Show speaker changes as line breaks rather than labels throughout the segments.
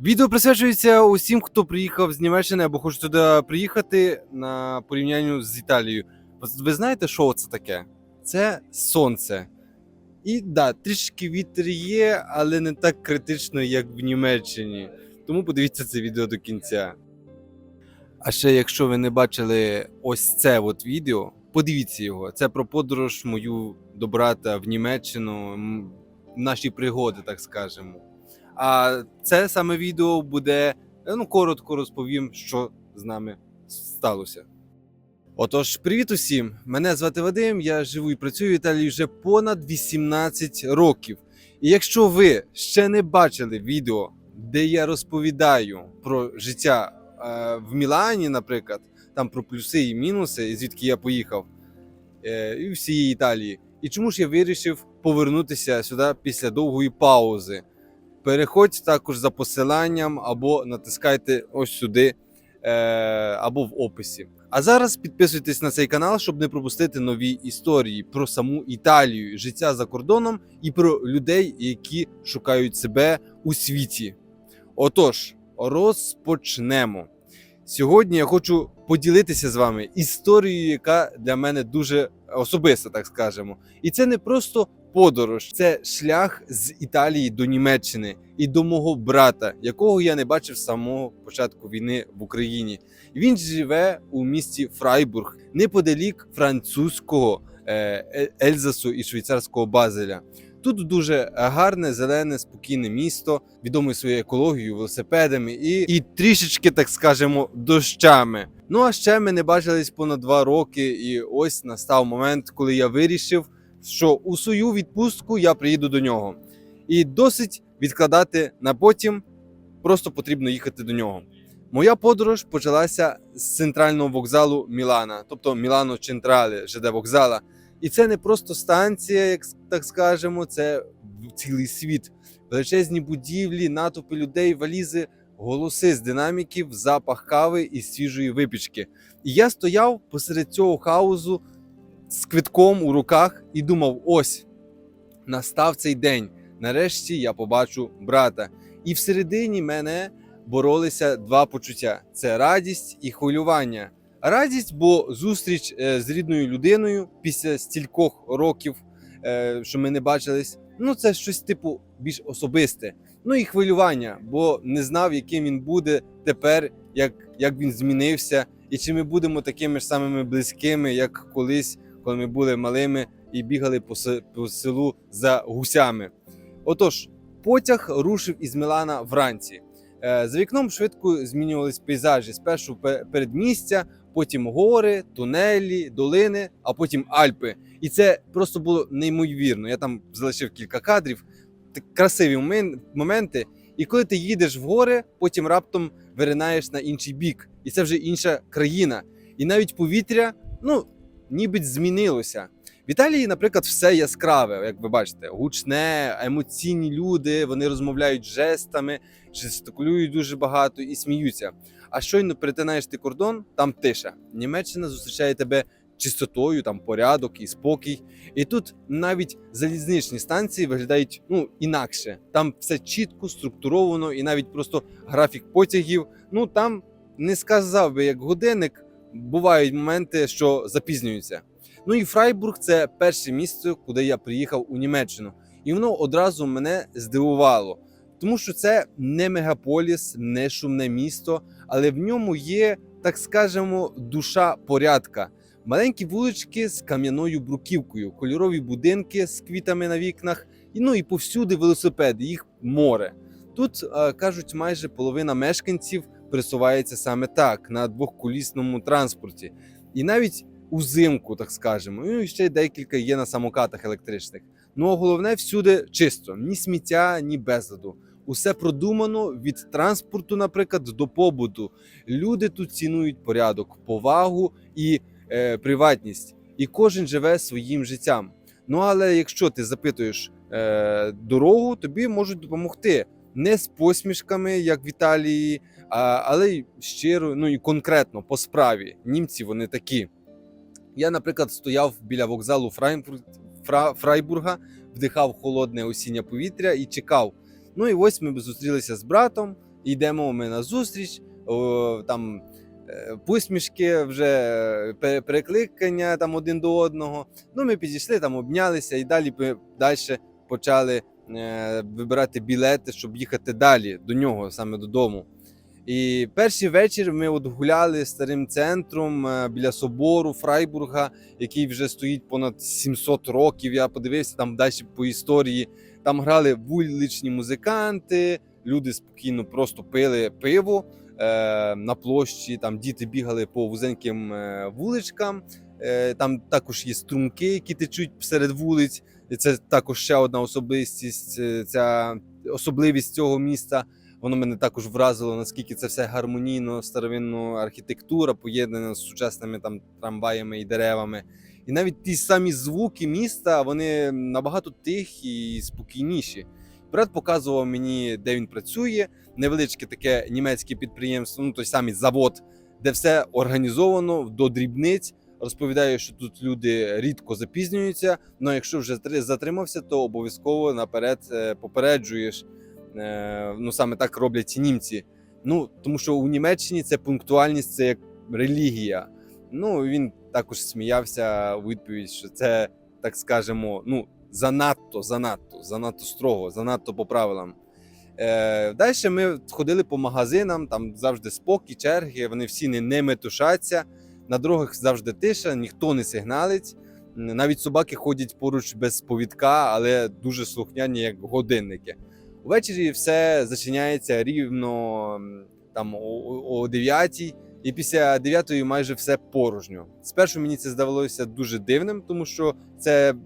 Відео присвячується усім, хто приїхав з Німеччини або хоче туди приїхати на порівнянню з Італією. Ви знаєте, що це таке? Це сонце. І да, трішки вітер є, але не так критично, як в Німеччині. Тому подивіться це відео до кінця. А ще, якщо ви не бачили ось це от відео, подивіться його. Це про подорож мою до брата в Німеччину, наші пригоди, так скажемо. А це саме відео буде е, ну, коротко розповім, що з нами сталося. Отож, привіт усім! Мене звати Вадим, я живу і працюю в Італії вже понад 18 років. І якщо ви ще не бачили відео, де я розповідаю про життя е, в Мілані, наприклад, там про плюси і мінуси, звідки я поїхав, е, і всієї Італії. І чому ж я вирішив повернутися сюди після довгої паузи? Переходьте також за посиланням або натискайте ось сюди е, або в описі. А зараз підписуйтесь на цей канал, щоб не пропустити нові історії про саму Італію, життя за кордоном і про людей, які шукають себе у світі. Отож, розпочнемо. Сьогодні я хочу поділитися з вами історією, яка для мене дуже особиста, так скажемо. І це не просто подорож, це шлях з Італії до Німеччини і до мого брата, якого я не бачив з самого початку війни в Україні. Він живе у місті Фрайбург, неподалік французького е, Е- Ельзасу і швейцарського Базеля. Тут дуже гарне, зелене, спокійне місто, відоме своєю екологією, велосипедами і, і трішечки, так скажемо, дощами. Ну а ще ми не бачились понад два роки, і ось настав момент, коли я вирішив, що у свою відпустку я приїду до нього. І досить відкладати на потім, просто потрібно їхати до нього. Моя подорож почалася з центрального вокзалу Мілана, тобто Мілано Централе, ЖД вокзала. І це не просто станція, як так скажемо, це цілий світ. Величезні будівлі, натовпи людей, валізи, голоси з динаміків, запах кави і свіжої випічки. І я стояв посеред цього хаосу з квитком у руках і думав: ось настав цей день. Нарешті я побачу брата. І всередині мене боролися два почуття: це радість і хвилювання. Радість, бо зустріч е, з рідною людиною після стількох років, е, що ми не бачились, ну це щось типу більш особисте. Ну і хвилювання, бо не знав, яким він буде тепер, як, як він змінився, і чи ми будемо такими ж самими близькими, як колись, коли ми були малими і бігали по, се- по селу за гусями. Отож, потяг рушив із Мілана вранці. Е, За вікном швидко змінювались пейзажі. Спершу пе- передмістя, потім гори, тунелі, долини, а потім Альпи. І це просто було неймовірно. Я там залишив кілька кадрів, красиві момен- моменти. І коли ти їдеш в гори, потім раптом виринаєш на інший бік, і це вже інша країна. І навіть повітря, ну, ніби змінилося. В Італії, наприклад, все яскраве, як ви бачите, гучне, емоційні люди, вони розмовляють жестами, жестикулюють дуже багато і сміються. А щойно перетинаєш ти кордон, там тиша. Німеччина зустрічає тебе чистотою, там порядок і спокій. І тут навіть залізничні станції виглядають ну інакше. Там все чітко, структуровано, і навіть просто графік потягів. Ну там не сказав би як годинник. Бувають моменти, що запізнюються. Ну і Фрайбург це перше місце, куди я приїхав у Німеччину, і воно одразу мене здивувало, тому що це не мегаполіс, не шумне місто, але в ньому є, так скажемо, душа порядка. Маленькі вулички з кам'яною бруківкою, кольорові будинки з квітами на вікнах, і ну і повсюди велосипеди, їх море. Тут е, кажуть, майже половина мешканців пересувається саме так на двохколісному транспорті, і навіть узимку, так скажемо. Ну і ще декілька є на самокатах електричних. Ну а головне всюди чисто: ні сміття, ні безладу. Усе продумано від транспорту, наприклад, до побуту. Люди тут цінують порядок, повагу і е, приватність, і кожен живе своїм життям. Ну але якщо ти запитуєш е, дорогу, тобі можуть допомогти не з посмішками, як в Італії, але й щиро, ну і конкретно по справі. Німці вони такі. Я, наприклад, стояв біля вокзалу Фрайбург, Фра, Фрайбурга, вдихав холодне осіннє повітря і чекав. Ну і ось ми зустрілися з братом, йдемо ми на зустріч, там е, посмішки, вже е, перекликання там один до одного. Ну, ми підійшли, там обнялися і далі далі почали е, вибирати білети, щоб їхати далі до нього, саме додому. І перший вечір ми от гуляли старим центром е, біля собору Фрайбурга, який вже стоїть понад 700 років. Я подивився там далі по історії. Там грали вуличні музиканти, люди спокійно просто пили пиво е, на площі. Там діти бігали по вузеньким е, вуличкам. Е, там також є струмки, які течуть серед вулиць. І це також ще одна особистість, е, ця особливість цього міста. Воно мене також вразило, наскільки це все гармонійно, старовинна архітектура, поєднана з сучасними там трамваями і деревами. І навіть ті самі звуки міста вони набагато тихі і спокійніші. Брат показував мені, де він працює, невеличке таке німецьке підприємство, ну той самий завод, де все організовано до дрібниць. Розповідає, що тут люди рідко запізнюються. але якщо вже затримався, то обов'язково наперед е, попереджуєш. Е, Ну саме так роблять ці німці. Ну тому що у Німеччині це пунктуальність, це як релігія. Ну він також сміявся у відповідь, що це так скажемо, ну занадто, занадто, занадто строго, занадто по правилам. Е, Далі ми ходили по магазинам, там завжди спокій, черги, вони всі не, не метушаться. На дорогах завжди тиша, ніхто не сигналить. Навіть собаки ходять поруч без повідка, але дуже слухняні, як годинники. Увечері все зачиняється рівно там о, о- о 9 і після 9 майже все порожньо. Спершу мені це здавалося дуже дивним, тому що це е,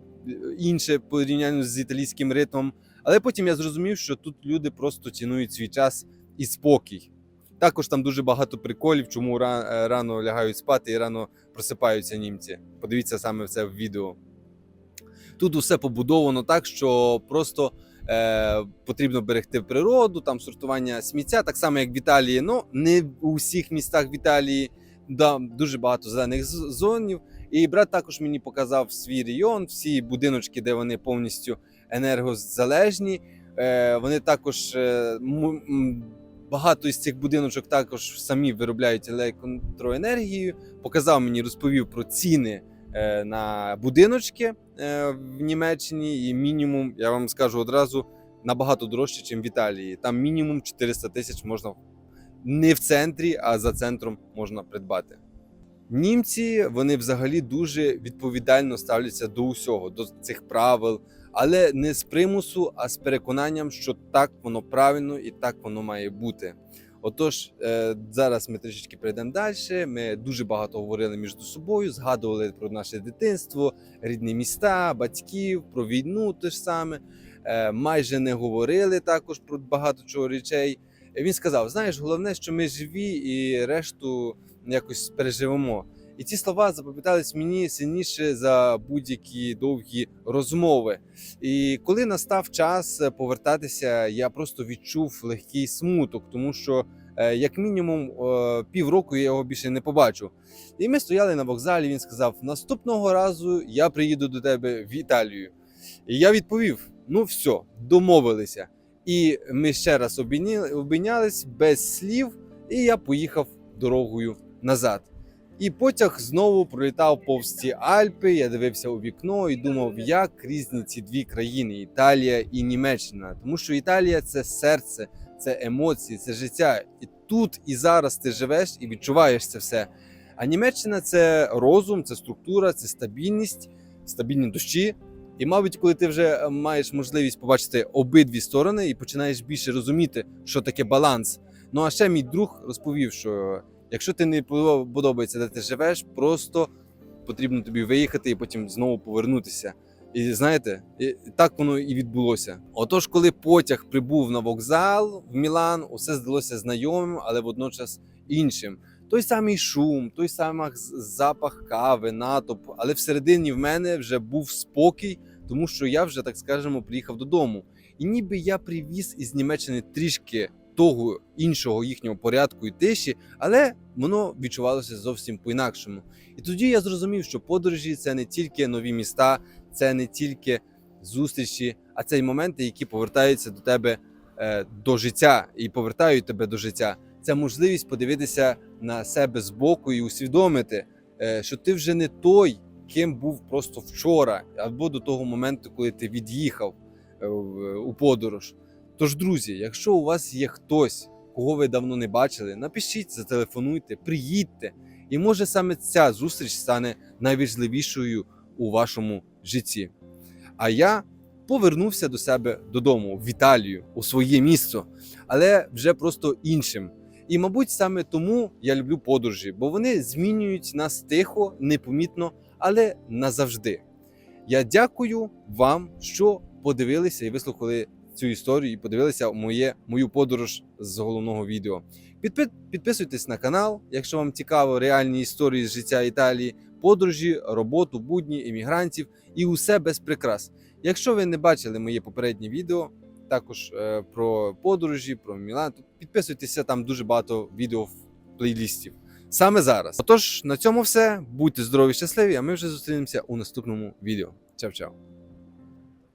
інше порівняно з італійським ритмом. Але потім я зрозумів, що тут люди просто цінують свій час і спокій. Також там дуже багато приколів, чому е, рано láгають спати і рано просипаються німці. Подивіться саме це в відео. Тут усе побудовано так, що просто е, потрібно берегти природу, там сортування сміття, так само як в Італії. Ну не у всіх містах в Італії да, дуже багато зелених зонів. І брат також мені показав свій район, всі будиночки, де вони повністю енергозалежні. Е, вони також е, багато із цих будиночок також самі виробляють електроенергію. Показав мені, розповів про ціни на будиночки е, в Німеччині, і мінімум, я вам скажу одразу, набагато дорожче, ніж в Італії. Там мінімум 400 тисяч можна не в центрі, а за центром можна придбати. Німці вони взагалі дуже відповідально ставляться до усього, до цих правил, але не з примусу, а з переконанням, що так воно правильно і так воно має бути. Отож, е, зараз ми трішечки перейдемо далі. Ми дуже багато говорили між собою, згадували про наше дитинство, рідні міста, батьків, про війну те ж саме. Е, майже не говорили також про багато чого речей. Він сказав: знаєш, головне, що ми живі і решту якось переживемо. І ці слова запам'ятались мені сильніше за будь-які довгі розмови. І коли настав час е, повертатися, я просто відчув легкий смуток, тому що, е, як мінімум, е, півроку я його більше не побачу. І ми стояли на вокзалі. Він сказав: наступного разу я приїду до тебе в Італію. І я відповів: ну все, домовилися. І ми ще раз обійнялись без слів, і я поїхав дорогою назад. І потяг знову пролітав повз ці Альпи. Я дивився у вікно і думав, як різні ці дві країни Італія і Німеччина. Тому що Італія це серце, це емоції, це життя. І тут і зараз ти живеш і відчуваєш це все. А Німеччина це розум, це структура, це стабільність, стабільні дощі. І, мабуть, коли ти вже маєш можливість побачити обидві сторони і починаєш більше розуміти, що таке баланс. Ну а ще мій друг розповів, що якщо ти не подо- подобається, де ти живеш, просто потрібно тобі виїхати і потім знову повернутися. І знаєте, і так воно і відбулося. Отож, коли потяг прибув на вокзал в Мілан, усе здалося знайомим, але водночас іншим. Той самий шум, той самий запах кави, натовп, але всередині в мене вже був спокій, тому що я вже так скажемо приїхав додому. І ніби я привіз із Німеччини трішки того іншого їхнього порядку і тиші, але воно відчувалося зовсім по-інакшому. І тоді я зрозумів, що подорожі це не тільки нові міста, це не тільки зустрічі, а це й моменти, які повертаються до тебе е, до життя і повертають тебе до життя, це можливість подивитися на себе збоку і усвідомити, е, що ти вже не той, ким був просто вчора, або до того моменту, коли ти від'їхав е, у подорож. Тож, друзі, якщо у вас є хтось, кого ви давно не бачили, напишіть, зателефонуйте, приїдьте. І може саме ця зустріч стане найважливішою у вашому житті. А я повернувся до себе додому в Італію, у своє місто, але вже просто іншим. І, мабуть, саме тому я люблю подорожі, бо вони змінюють нас тихо, непомітно, але назавжди. Я дякую вам, що подивилися і вислухали цю історію, і подивилися моє, мою подорож з головного відео. Підпи- підписуйтесь на канал, якщо вам цікаво реальні історії з життя Італії, подорожі, роботу, будні іммігрантів і усе без прикрас. Якщо ви не бачили моє попереднє відео, також е, про подорожі, про Мілан, то підписуйтеся там дуже багато відео в плейлістів. Саме зараз. Отож, на цьому все. Будьте здорові, щасливі, а ми вже зустрінемося у наступному відео. Чао-чао.